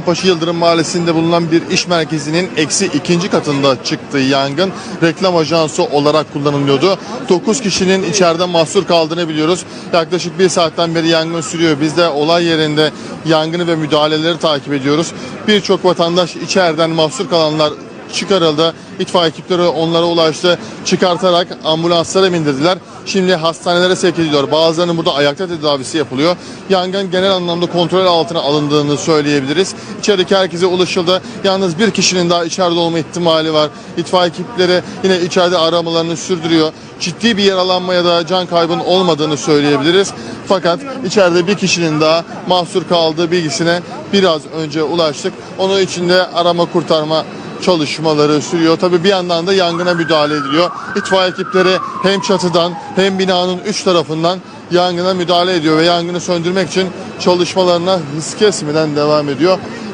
Paşa Yıldırım Mahallesi'nde bulunan bir iş merkezinin eksi ikinci katında çıktığı yangın reklam ajansı olarak kullanılıyordu. 9 kişinin içeride mahsur kaldığını biliyoruz. Yaklaşık bir saatten beri yangın sürüyor. Biz de olay yerinde yangını ve müdahaleleri takip ediyoruz. Birçok vatandaş içeriden mahsur kalanlar çıkarıldı. İtfaiye ekipleri onlara ulaştı. Çıkartarak ambulanslara bindirdiler. Şimdi hastanelere sevk ediliyor. Bazılarının burada ayakta tedavisi yapılıyor. Yangın genel anlamda kontrol altına alındığını söyleyebiliriz. İçerideki herkese ulaşıldı. Yalnız bir kişinin daha içeride olma ihtimali var. İtfaiye ekipleri yine içeride aramalarını sürdürüyor. Ciddi bir yaralanma ya da can kaybının olmadığını söyleyebiliriz. Fakat içeride bir kişinin daha mahsur kaldığı bilgisine biraz önce ulaştık. Onun içinde arama kurtarma çalışmaları sürüyor. Tabii bir yandan da yangına müdahale ediliyor. İtfaiye ekipleri hem çatıdan hem binanın üç tarafından yangına müdahale ediyor ve yangını söndürmek için çalışmalarına hız kesmeden devam ediyor.